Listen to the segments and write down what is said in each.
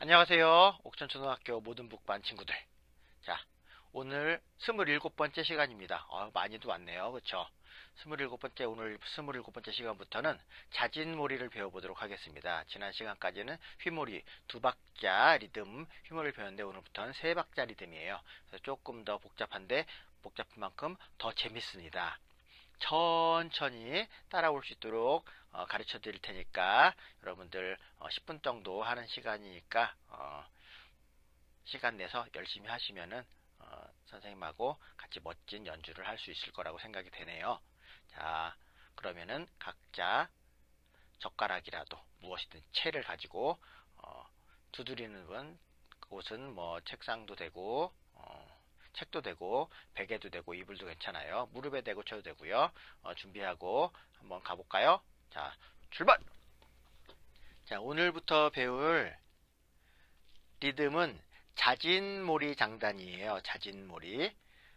안녕하세요. 옥천초등학교 모든 북반 친구들. 자, 오늘 27번째 시간입니다. 어, 많이도 왔네요. 그쵸? 27번째, 오늘 27번째 시간부터는 자진몰이를 배워보도록 하겠습니다. 지난 시간까지는 휘몰이, 두 박자 리듬 휘몰이를 배웠는데 오늘부터는 세 박자 리듬이에요. 그래서 조금 더 복잡한데 복잡한 만큼 더 재밌습니다. 천천히 따라올 수 있도록 어, 가르쳐 드릴 테니까 여러분들 어, 10분 정도 하는 시간이니까 어, 시간 내서 열심히 하시면은 어, 선생님하고 같이 멋진 연주를 할 수 있을 거라고 생각이 되네요. 자, 그러면은 각자 젓가락이라도 무엇이든 채를 가지고 어, 두드리는 곳은 뭐 책상도 되고 어, 책도 되고 베개도 되고 이불도 괜찮아요. 무릎에 대고 쳐도 되고요. 어, 준비하고 한번 가볼까요? 자, 출발! 자, 오늘부터 배울 리듬은 자진몰이 장단이에요. 자진몰이.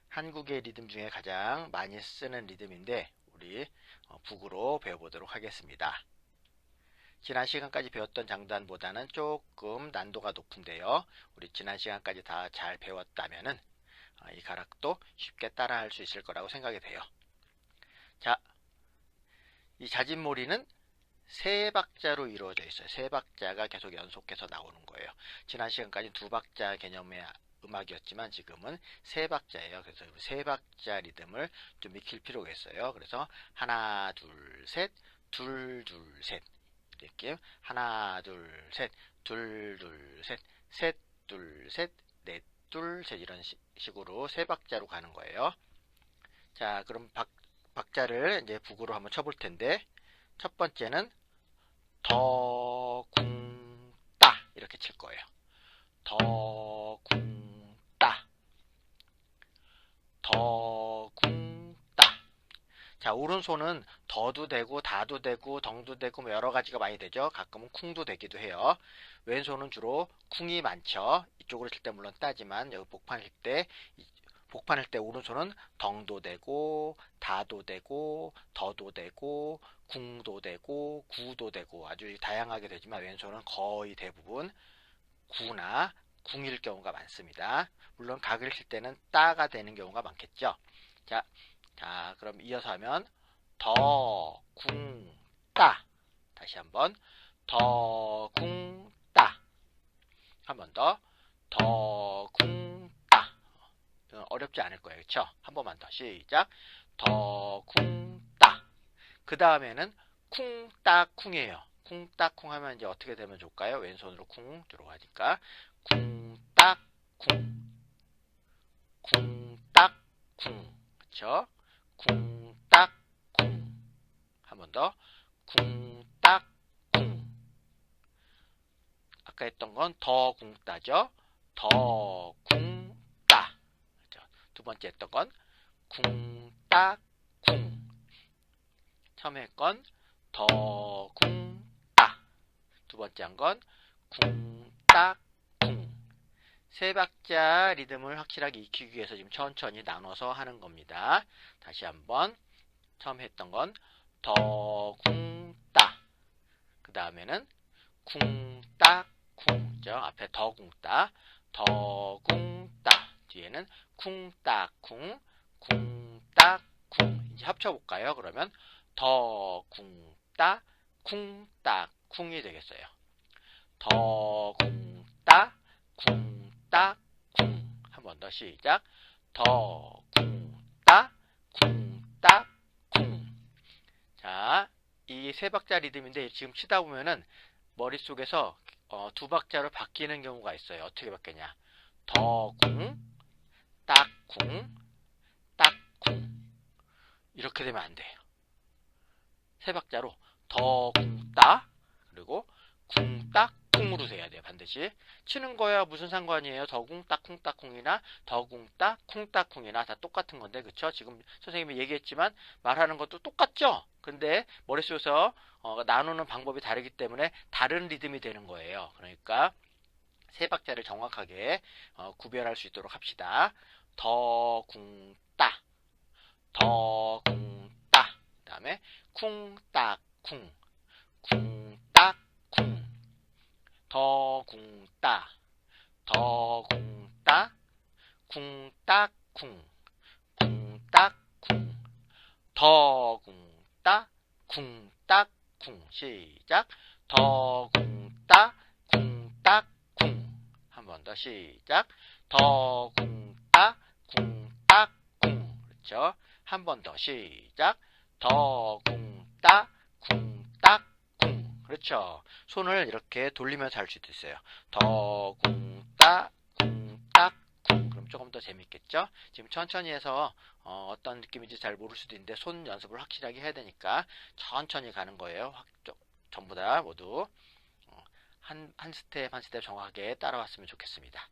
한국의 리듬 중에 가장 많이 쓰는 리듬인데 우리 어, 북으로 배워보도록 하겠습니다. 지난 시간까지 배웠던 장단보다는 조금 난도가 높은데요. 우리 지난 시간까지 다 잘 배웠다면은 아, 이 가락도 쉽게 따라할 수 있을 거라고 생각이 돼요. 자, 이 자진몰이는 세 박자로 이루어져 있어요. 세 박자가 계속 연속해서 나오는 거예요. 지난 시간까지 두 박자 개념의 음악이었지만 지금은 세 박자예요. 그래서 세 박자 리듬을 좀 익힐 필요가 있어요. 그래서 하나, 둘, 셋, 둘, 둘, 셋 이렇게 하나, 둘, 셋, 둘, 둘, 셋, 셋, 둘, 셋, 넷, 둘, 셋 이런 식으로 세 박자로 가는 거예요. 자, 그럼 박, 박자를 이제 북으로 한번 쳐볼 텐데 첫 번째는 더, 궁, 따 이렇게 칠 거예요. 더, 자, 오른손은 더도 되고 다도 되고 덩도 되고 뭐 여러 가지가 많이 되죠. 가끔은 쿵도 되기도 해요. 왼손은 주로 쿵이 많죠. 이쪽으로 칠 때 물론 따지만 여기 복판일 때 복판할 때 오른손은 덩도 되고 다도 되고 더도 되고 궁도 되고 구도 되고 아주 다양하게 되지만 왼손은 거의 대부분 구나 궁일 경우가 많습니다. 물론 각을 칠 때는 따가 되는 경우가 많겠죠. 자, 자 그럼 이어서 하면 더, 궁, 따 다시 한번 더, 궁, 따 한 번 더 더, 궁, 어렵지 않을 거예요. 그쵸? 한 번만 더 시작. 더, 쿵, 따. 그 다음에는 쿵, 따, 쿵이에요. 쿵, 따, 쿵 하면 이제 어떻게 되면 좋을까요? 왼손으로 쿵 들어가니까 쿵, 따, 쿵. 쿵, 따, 쿵. 그쵸? 쿵, 따, 쿵. 한 번 더. 쿵, 따, 쿵. 아까 했던 건 더, 쿵, 따죠? 더, 쿵, 두 번째 했던 건 쿵, 따, 쿵. 처음에 했건 더, 쿵, 따. 두 번째 한 건 쿵, 따, 쿵. 세 박자 리듬을 확실하게 익히기 위해서 지금 천천히 나눠서 하는 겁니다. 다시 한번 처음 했던 건 더, 쿵, 따. 그 다음에는 쿵, 따, 쿵. 죠 앞에 더, 쿵, 따. 더, 쿵, 따. 뒤에는 쿵 따쿵 쿵따쿵 이제 합쳐볼까요? 그러면 더 쿵따 쿵 따 쿵이 되겠어요. 더 시작 더 쿵따 쿵따 쿵자 이 세 박자 리듬인데 지금 치다 보면은 머릿속에서 어, 두 박자로 바뀌는 경우가 있어요. 어떻게 바뀌냐 더궁 딱쿵, 딱쿵. 이렇게 되면 안 돼요. 세 박자로 더, 쿵, 따, 그리고 쿵, 딱, 쿵으로 돼야 돼요. 반드시. 치는 거야 무슨 상관이에요? 더궁, 딱쿵, 딱쿵이나 더궁, 따, 쿵, 딱쿵이나 다 똑같은 건데, 그쵸? 지금 선생님이 얘기했지만 말하는 것도 똑같죠? 근데 머릿속에서 어, 나누는 방법이 다르기 때문에 다른 리듬이 되는 거예요. 그러니까 세 박자를 정확하게 어, 구별할 수 있도록 합시다. 더, 궁, 따. 더, 궁, 따. 그 다음에 쿵, 따, 쿵. 쿵, 따, 쿵. 더, 궁, 따, 더궁 따, 쿵, 쿵따 쿵, 더궁 따, 쿵따 쿵. 시작. 더 궁 따, 쿵따 쿵. 한번 더 시작. 더 궁 따, 쿵따 쿵. 그렇죠? 한 번 더 시작. 더 궁 따, 쿵따 쿵. 그렇죠? 손을 이렇게 돌리면서 할 수도 있어요. 더궁 따, 쿵따 쿵. 그럼 조금 더 재밌겠죠? 지금 천천히 해서 어, 떤 느낌인지 잘 모를 수도 있는데 손 연습을 확실하게 해야 되니까 천천히 가는 거예요. 확, 좀, 전부 다 모두 어, 한, 한 스텝 한 스텝 정확하게 따라왔으면 좋겠습니다.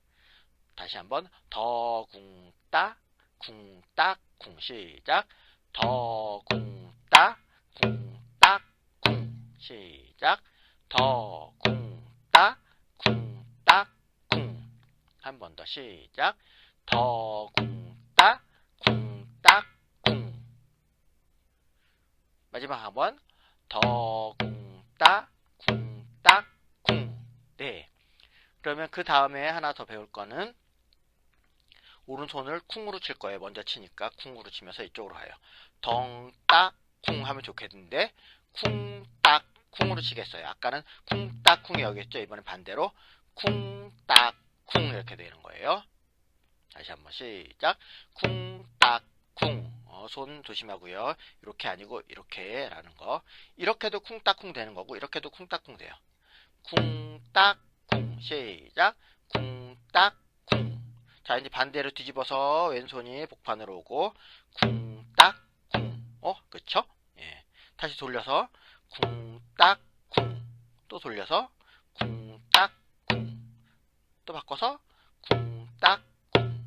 다시 한번 더 궁 따, 쿵따쿵 시작. 더 궁 시작. 더궁 따, 쿵 따 쿵. 한 번 더 시작. 더궁 따, 쿵 따 쿵. 마지막 한 번. 더궁 따, 쿵 따 쿵. 네. 그러면 그 다음에 하나 더 배울 거는 오른손을 쿵으로 칠 거예요. 먼저 치니까 쿵으로 치면서 이쪽으로 가요. 덩, 따, 쿵 하면 좋겠는데 쿵, 딱, 쿵으로 치겠어요. 아까는 쿵, 딱, 쿵이 여기였죠. 이번엔 반대로 쿵, 딱, 쿵 이렇게 되는 거예요. 다시 한번 시작. 쿵, 딱, 쿵. 어, 손 조심하고요. 이렇게 아니고 이렇게 라는 거. 이렇게도 쿵, 딱, 쿵 되는 거고 이렇게도 쿵, 딱, 쿵 돼요. 쿵, 딱, 쿵. 시작. 쿵, 딱, 쿵. 자, 이제 반대로 뒤집어서 왼손이 복판으로 오고 쿵, 딱, 쿵. 어, 그쵸? 예. 다시 돌려서 쿵, 딱, 쿵. 또 돌려서 쿵, 딱, 쿵. 또 바꿔서 쿵, 딱, 쿵.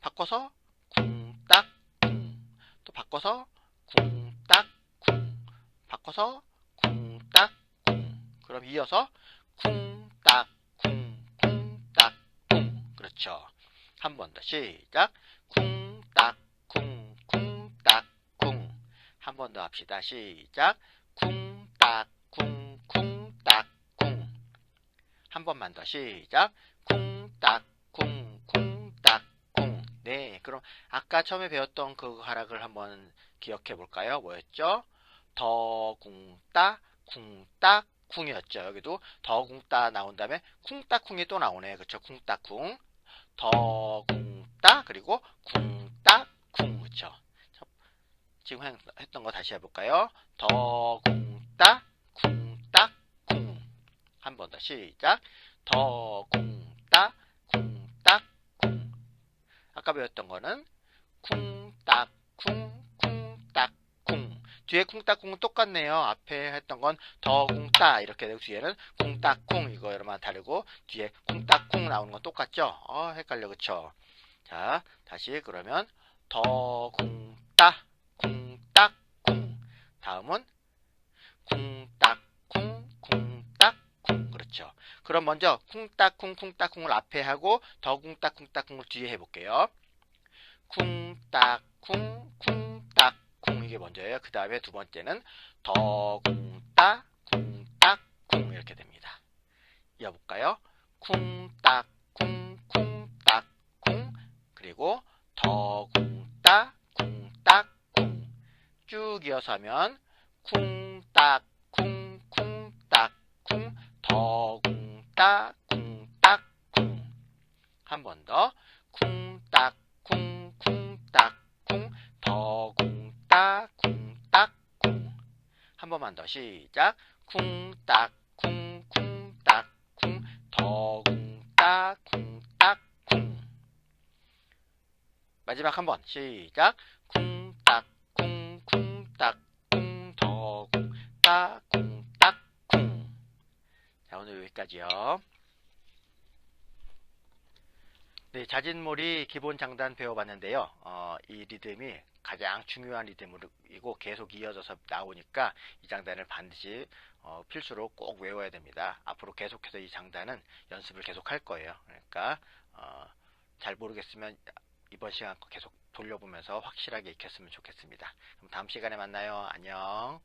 바꿔서 쿵, 딱, 쿵. 또 바꿔서 쿵, 딱, 쿵. 바꿔서 쿵, 딱, 쿵. 그럼 이어서 쿵, 딱, 쿵, 쿵, 딱, 쿵. 그렇죠. 한 번 더 시작. 쿵, 딱, 쿵, 쿵, 딱, 쿵. 한 번 더 합시다. 시작. 쿵, 한 번만 더 시작. 쿵, 딱, 쿵, 쿵, 딱, 쿵. 네, 그럼 아까 처음에 배웠던 그 하락을 한번 기억해 볼까요? 뭐였죠? 더, 쿵, 따, 쿵, 따, 쿵이었죠. 여기도 더, 쿵, 따 나온 다음에 쿵, 따, 쿵이 또 나오네. 그쵸? 쿵, 따, 쿵. 더, 쿵, 따, 그리고 쿵, 따, 쿵. 그쵸? 자, 지금 행- 했던 거 다시 해볼까요? 더, 쿵, 따, 쿵, 따, 쿵. 한 번 더 시작. 더, 쿵, 따, 쿵, 따, 쿵. 아까 배웠던 거는 쿵, 따, 쿵, 쿵, 따, 쿵. 뒤에 쿵, 따, 쿵은 똑같네요. 앞에 했던 건 더, 쿵, 따 이렇게 되고 뒤에는 쿵, 따, 쿵 이거 여러분 다르고 뒤에 쿵, 따, 쿵 나오는 건 똑같죠? 어, 헷갈려 그쵸? 자, 다시 그러면 더, 쿵, 따, 쿵, 따, 쿵. 다음은 쿵, 그럼 먼저 쿵, 따, 쿵, 쿵, 따, 쿵을 앞에 하고 더, 쿵, 따, 쿵, 따, 쿵을 뒤에 해볼게요. 쿵, 따, 쿵, 쿵, 따, 쿵. 이게 먼저예요. 그 다음에 두 번째는 더, 쿵, 따, 쿵, 따, 쿵. 이렇게 됩니다. 이어볼까요? 쿵, 따, 쿵, 쿵, 따, 쿵. 그리고 더, 쿵, 따, 쿵, 따, 쿵. 쭉 이어서 하면 쿵, 더 시작. 쿵, 따, 쿵, 쿵, 따, 쿵. 마지막 한번 시작. 쿵, 따, 쿵, 쿵, 따, 쿵. 더, 쿵, 따, 쿵, 따, 쿵. 자, 오늘 여기까지요. 네, 자진몰이 기본 장단 배워봤는데요. 어, 이 리듬이 가장 중요한 리듬이고 계속 이어져서 나오니까 이 장단을 반드시 어, 필수로 꼭 외워야 됩니다. 앞으로 계속해서 이 장단은 연습을 계속 할 거예요. 그러니까 어, 잘 모르겠으면 이번 시간 거 계속 돌려보면서 확실하게 익혔으면 좋겠습니다. 그럼 다음 시간에 만나요. 안녕.